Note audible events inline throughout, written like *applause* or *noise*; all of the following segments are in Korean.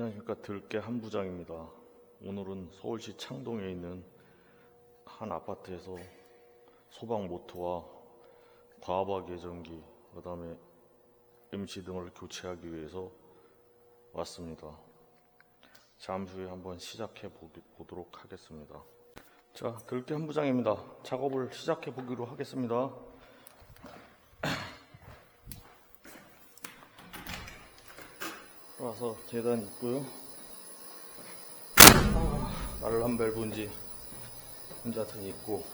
안녕하십니까 들깨 한부장입니다. 오늘은 서울시 창동에 있는 한 아파트에서 소방 모터와 과압악 예전기, 그 다음에 MC 등을 교체하기 위해서 왔습니다. 잠시 후에 한번 시작해 보도록 하겠습니다. 자, 들깨 한부장입니다. 작업을 시작해 보기로 하겠습니다. 와서 계단 있고요. 아, 날람 밸브인지 혼자튼 있고.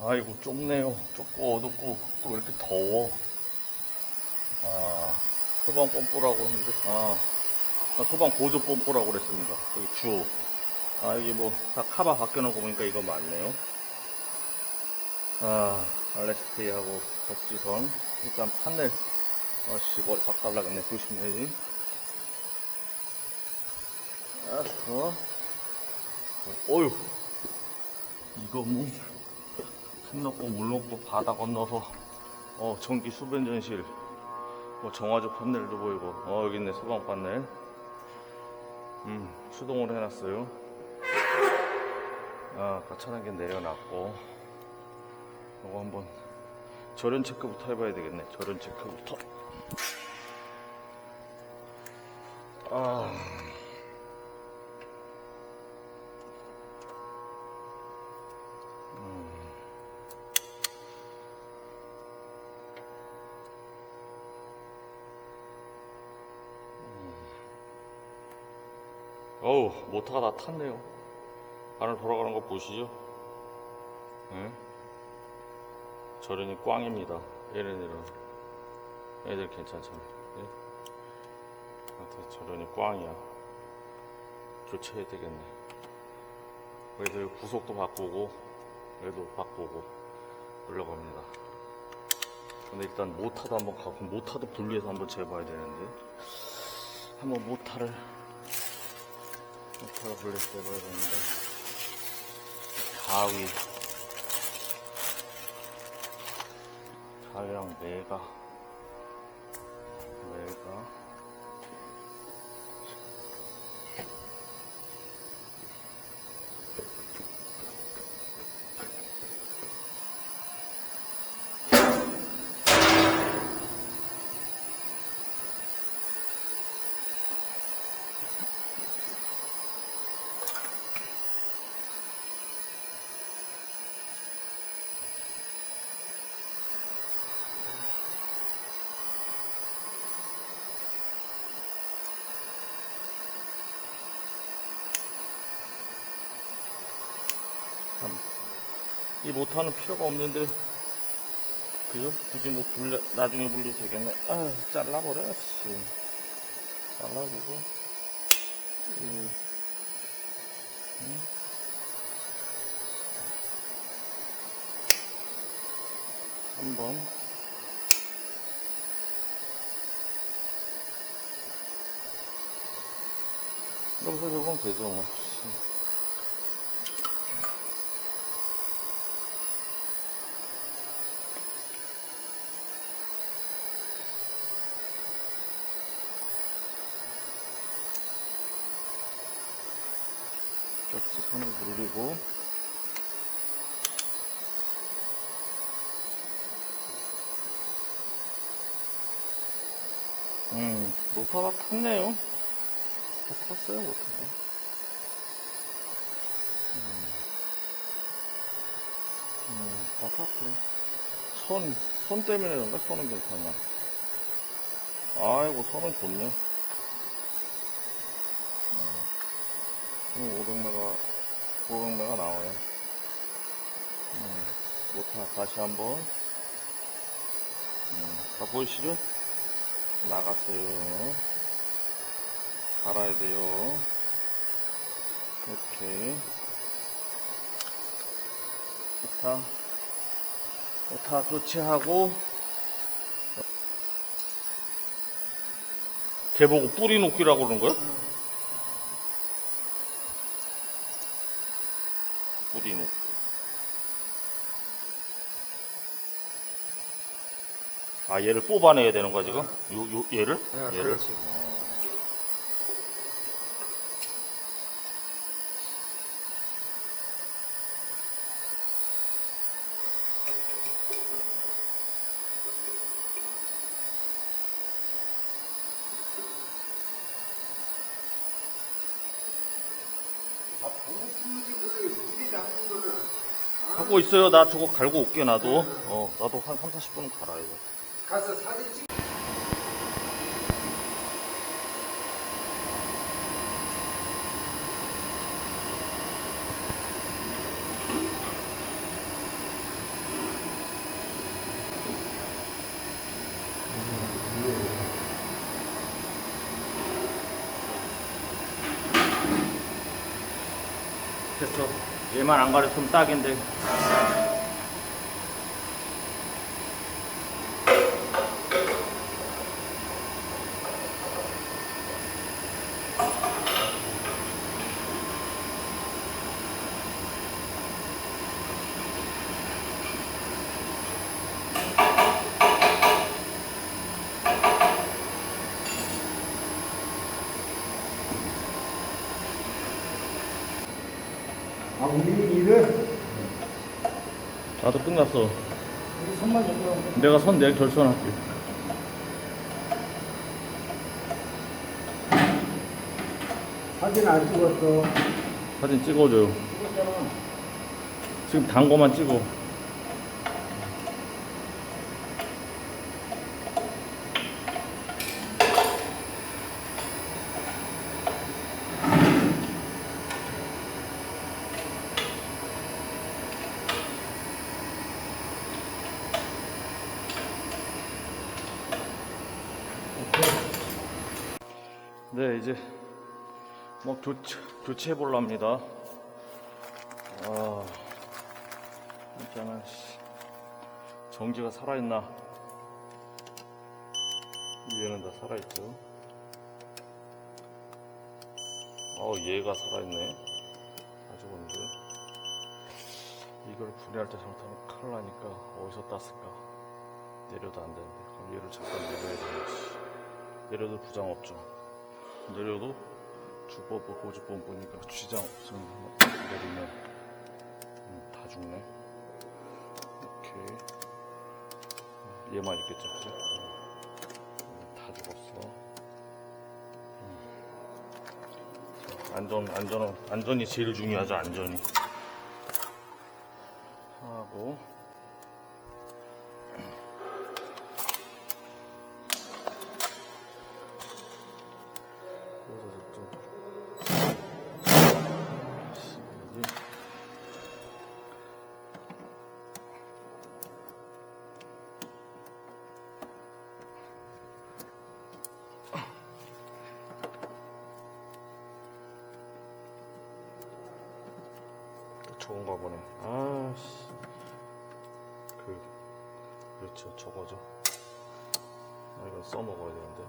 아이고 좁네요. 좁고 어둡고 또 왜 이렇게 더워. 아 소방 pom프라고 했는데 아 아, 소방 보조 pom프라고 그랬습니다. 여기 주. 아 이게 뭐 다 카바 바뀌어놓고 보니까 이거 맞네요. 아, 알레스테이하고 덕지선. 일단 판넬, 아씨, 머리 바꿔달라겠네. 조심해야지. 알았어. 어휴. 이거 뭐, 숨 넣고 물 넣고 바다 건너서, 어, 전기 수변전실. 뭐, 정화조 판넬도 보이고, 어, 여기 있네, 소방 판넬. 음, 수동으로 해놨어요. 아, 가차하게 내려놨고. 이거 한번 절연 체크부터 해봐야 되겠네. 절연 체크부터. 아. 음. 음. 어우, 모터가 다 탔네요. 안을 돌아가는 거 보시죠? 네? 저런이 꽝입니다. 얘네들은 애들 괜찮잖아요. 예? 저런이 꽝이야. 교체해야 되겠네. 여기 구속도 바꾸고 얘도 바꾸고 올라갑니다. 근데 일단 모타도 한번 가고 모타도 분리해서 한번 재봐야 되는데 한번 모타를 모타를 분리해서 재봐야 되는데 가위 가위랑 메가 이 모터는 필요가 없는데 그죠? 굳이 뭐 불려 나중에 불려도 되겠네. 아 잘라버려 씨. 잘라주고. 이 응? 한번. 여기서 적으면 되죠 뭐 씨. 벽지 선을 물리고 음 모터가 탔네요 다 탔어요 모터가 음, 음, 다 탔고 손, 손 때문에 그런가? 손은 괜찮아 아이고 손은 좋네 지금 500메 가, 500메가 나와요. 음, 모터 다시 한번. 음, 다 보이시죠? 나갔어요. 갈아야 돼요. 이렇게. 모터, 모터 교체하고, 걔 보고 뿌리 놓기라고 그러는 거야? 뿌리 놓기. 아 얘를 뽑아내야 되는 거야 지금? 요, 요 얘를? 네, 얘를? 그렇지. 하고 있어요. 나 저거 갈고 올게 나도. 어 나도 한 3, 40분 갈아요. 가서 사진 찍. 됐어. 얘만 안 가렸으면 딱인데. 나도 끝났어. 선만 내가 선 내가 결선할게. 사진 안 찍었어. 사진 찍어줘요. 찍었잖아. 지금 단 거만 찍어. 네, 이제 뭐 교체, 교체해 볼랍니다. 아, 씨. 전기가 살아있나? 얘는 다 살아있죠. 어, 얘가 살아있네. 아주 건데. 이걸 분해할 때 잘못하면 큰일 나니까 어디서 땄을까? 내려도 안 되는데. 그럼 얘를 잠깐 내려야 되겠지. 내려도 부장 없죠. 내려도 주법부 고주법 보니까 쥐장 없으면 내리면 음, 다 죽네. 오케이. 얘만 있겠죠, 그죠? 음, 다 죽었어. 음. 자, 안전, 안전은, 안전이 제일 중요하죠, 안전이. 보네. 아씨. 그, 그렇죠. 저거죠. 아, 이건 써먹어야 되는데.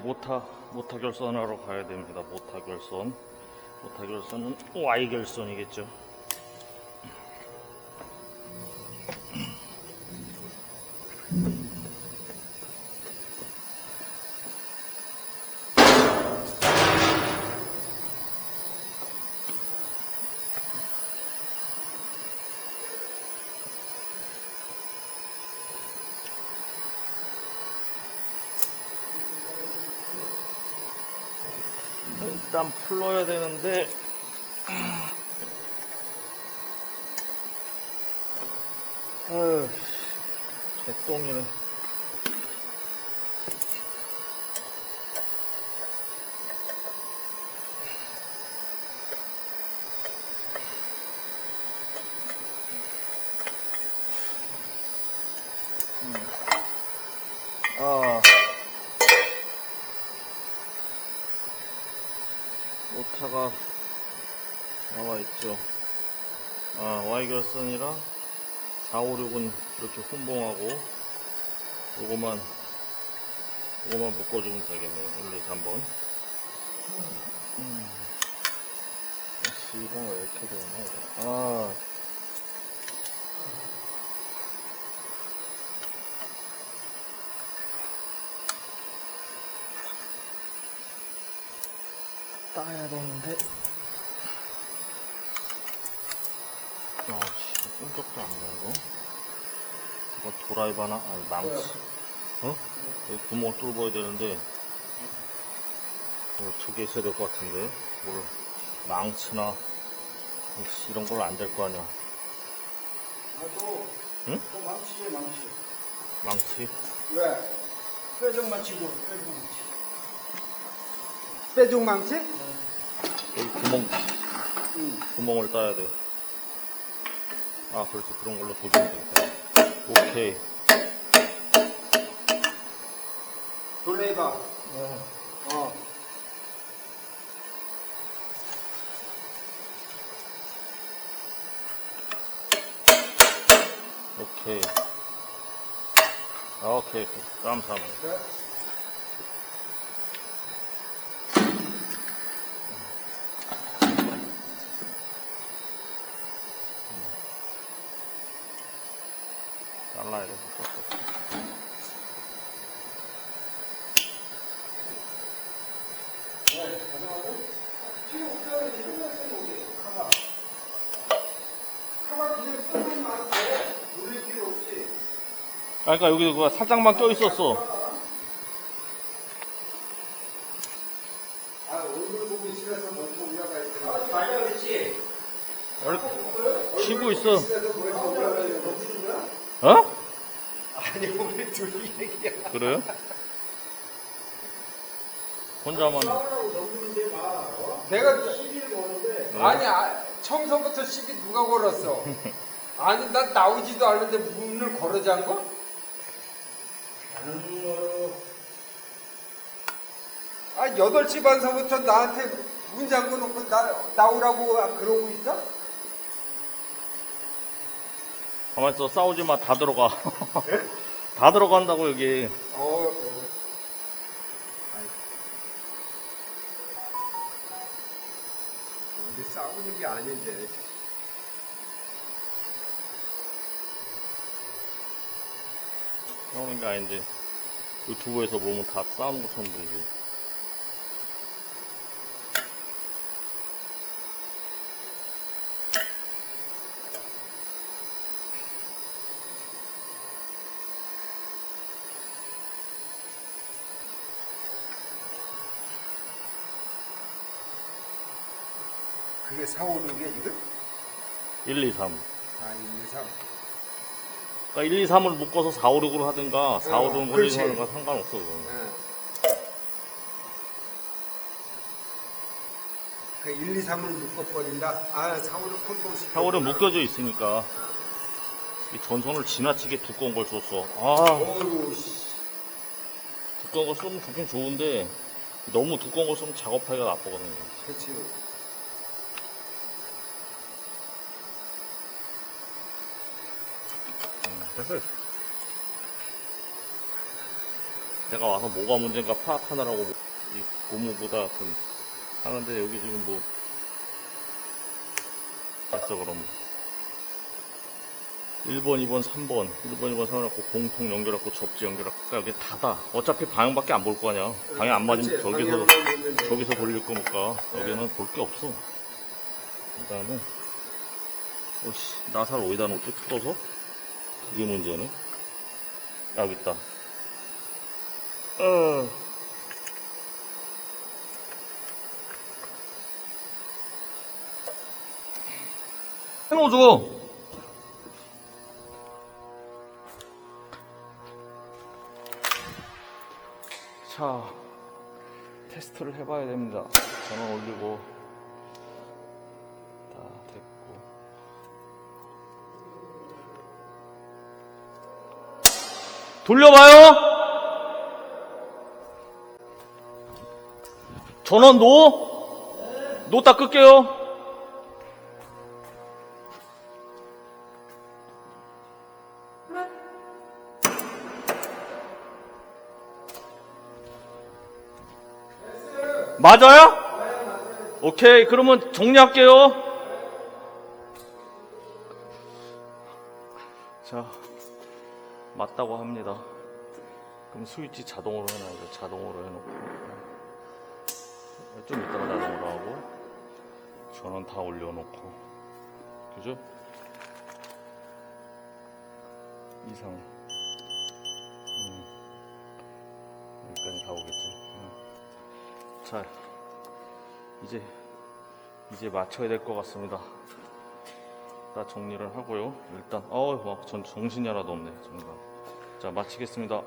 모타 모타 결선하러 가야 됩니다. 모타 결선. 모타 결선은 Y 결선이겠죠. 일단 풀러야 되는데 아유 개똥이네 오타가 나와 있죠. 아, Y결선이랑 4, 5, 6은 이렇게 혼봉하고, 요거만, 요거만 묶어주면 되겠네요. 1, 2, 3번. 음. C가 왜 이렇게 이거. 아. 따야 되는데. 아, 씨, 끈적도 안 나고. 이거 도라이바 하나, 아니, 망치. 어? 여기 구멍을 뚫어야 되는데, 뭐, 두개 있어야 될 것 같은데. 뭘, 망치나, 씨, 이런 걸로 안 될 거 아니야. 나도. 응? 또 망치지, 망치. 망치? 왜? 뼈좀 망치고, 뼈좀 망치. 빼종 망치? 여기 구멍, 응. 구멍을 따야 돼. 아, 그렇지. 그런 걸로 도주면 되겠다. 오케이. 돌레이바. 어. 어. 오케이. 아, 오케이. 오케이. 감사합니다. 그 잘라야 돼. 그러니까 여기 그거 살짝만 껴 있었어. 쉬고 있어. 싫어 둘이 얘기야. 그래요? 혼자만. 내가 시비를 거는데, 네. 아니, 아, 처음서부터 시비 누가 걸었어? *laughs* 아니, 난 나오지도 않는데 문을 걸어 잠궈? 나는 뭐, 아, 8시 반서부터 나한테 문 잠궈 놓고 나, 나오라고 그러고 있어? 가만 있어. 싸우지 마. 다 들어가. 다 들어간다고, 여기. 어, 어. 우리 싸우는 게 아닌데. 싸우는 게 아닌데. 유튜브에서 보면 다 싸우는 것처럼 보이지. 그게 4, 5, 6이야, 지금? 1, 2, 3. 아, 1, 2, 3. 그러니까 1, 2, 3을 묶어서 4, 5, 6으로 하든가, 4, 5, 6을 어, 그렇지. 거 상관없어, 그건. 응. 그 1, 2, 3을 묶어버린다? 아, 4, 5, 6 콘봉식. 4, 5, 6 묶여져 있으니까. 이 전선을 지나치게 두꺼운 걸 줬어. 아, 씨. 두꺼운 거 쓰면 좋긴 좋은데, 너무 두꺼운 거 쓰면 작업하기가 나쁘거든요. 그치. 됐어요. 내가 와서 뭐가 문제인가 파악하느라고 뭐- 이 고무보다 좀 하는데 여기 지금 뭐 됐어 그럼 1번, 2번, 3번 1번, 2번 세워놓고 공통 연결하고 접지 연결하고 그러니까 여기 닫아 어차피 방향밖에 안 볼 거 아니야. 방향 안 맞으면 저기서 저기서 돌릴 거니까. 여기는 볼 게 없어. 그 다음에 오씨 나살 어디다 놓지? 풀어서 그게 문제네. 여기 있다. 어. 해놓아줘 자 테스트를 해봐야 됩니다. 전원 올리고 돌려봐요. 전원 놓 놓다 끌게요. 맞아요? 오케이 그러면 정리할게요. 자 맞다고 합니다. 그럼 스위치 자동으로 해놔야죠. 자동으로 해놓고. 좀 이따가 자동으로 하고 전원 다 올려놓고. 그죠? 이상. 음. 여기까지 다 오겠죠? 음. 자 이제 이제 맞춰야 될 것 같습니다 다 정리를 하고요. 일단 어우 막 전 정신이 하나도 없네 정말. 자 마치겠습니다